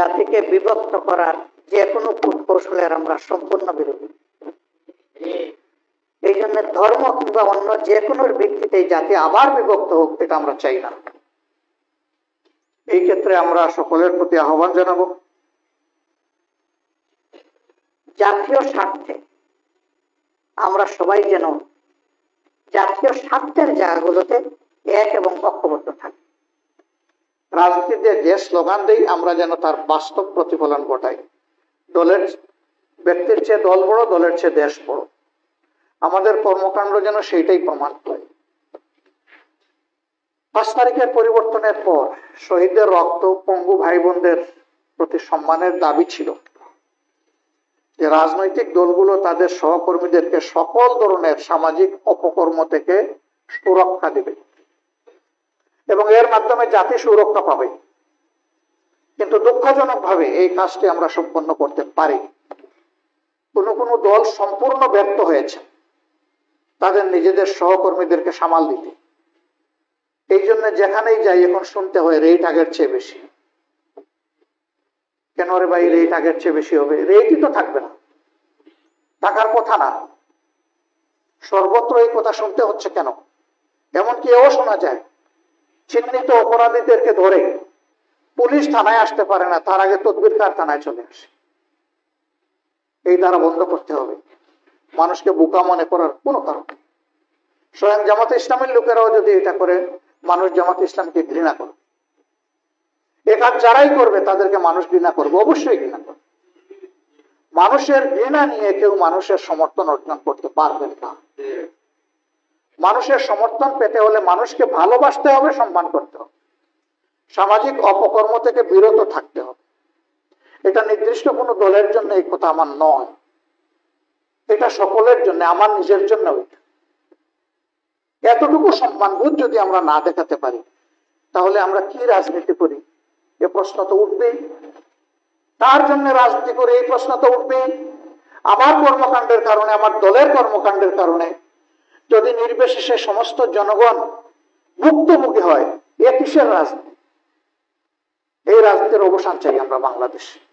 জাতিকে বিভক্ত করার যে কোনো কৌশলের আমরা সম্পূর্ণ বিরোধী। এই জন্য ধর্ম কিংবা অন্য যে কোনো ভিত্তিতে জাতি আবার বিভক্ত হোক, এটা আমরা চাই না। এই ক্ষেত্রে আমরা সকলের প্রতি আহ্বান জানাব। জাতীয় স্বার্থে আমরা সবাই যেন জাতীয় স্বার্থের জায়গাগুলোতে এক এবং ঐক্যবদ্ধ থাকি। রাজনীতিতে যে স্লোগান দেই, আমরা যেন তার বাস্তব প্রতিফলন ঘটাই। দলের ব্যক্তির চেয়ে দল বড়, দলের চেয়ে দেশ বড়। আমাদের কর্মকাণ্ড যেন সেইটাই প্রমাণ করে পাঁচ তারিখের পরিবর্তনের পর শহীদদের রক্ত, পঙ্গু ভাই বোনদের প্রতি সম্মানের দাবি ছিল যে রাজনৈতিক দলগুলো তাদের সহকর্মীদেরকে সকল ধরনের সামাজিক অপকর্ম থেকে সুরক্ষা দেবে। এবং এর মাধ্যমে জাতি সুরক্ষা পাবে। কিন্তু দুঃখজনক ভাবে এই কাজটি আমরা সম্পন্ন করতে পারি। কোন কোন দল সম্পূর্ণ ব্যর্থ হয়েছে। তাদের নিজেদের সহকর্মীদেরকে সামাল দিতে। এই জন্য যেখানেই যাই এখন শুনতে হয় রেট আগের চেয়ে বেশি। কেন রে ভাই রেট আগের চেয়ে বেশি হবে? রেটই তো থাকবে না। থাকার কথা না। সর্বত্র এই কথা শুনতে হচ্ছে কেন? এমনকি এও শোনা যায় চিহ্নিত অপরাধীদেরকে ধরে পুলিশ থানায় আসতে পারে না, তার আগে তদবির কার থানায় চলে আসে? এই দ্বারা বন্ধ করতে হবে। মানুষকে বোকা মনে করার কোনো কারণ নেই। স্বয়ং জামাত ইসলামের লোকেরাও যদি এটা করে, মানুষ জামাত ইসলামকে ঘৃণা করবে। এ কাজ যারাই করবে, তাদেরকে মানুষ ঘৃণা করবে, অবশ্যই ঘৃণা করবে। মানুষের ঘৃণা নিয়ে কেউ মানুষের সমর্থন অর্জন করতে পারবেন না। মানুষের সমর্থন পেতে হলে মানুষকে ভালোবাসতে হবে, সম্মান করতে হবে। সামাজিক অপকর্ম থেকে বিরত থাকতে হবে। এটা নির্দিষ্ট কোনো দলের জন্য এই কথা আমার নয়। এটা সকলের জন্য, আমার নিজের জন্য এতটুকু সম্মানবোধ যদি আমরা না দেখাতে পারি, তাহলে আমরা কি রাজনীতি করি? এ প্রশ্ন তো উঠবেই। তার জন্য রাজনীতি করে? এই প্রশ্ন তো উঠবেই। আমার কর্মকাণ্ডের কারণে, আমার দলের কর্মকাণ্ডের কারণে যদি নির্বিশেষে সমস্ত জনগণ মুক্তমুখী হয়, এ কিসের রাজনীতি? এই রাজনীতির অবসান চাই আমরা বাংলাদেশে।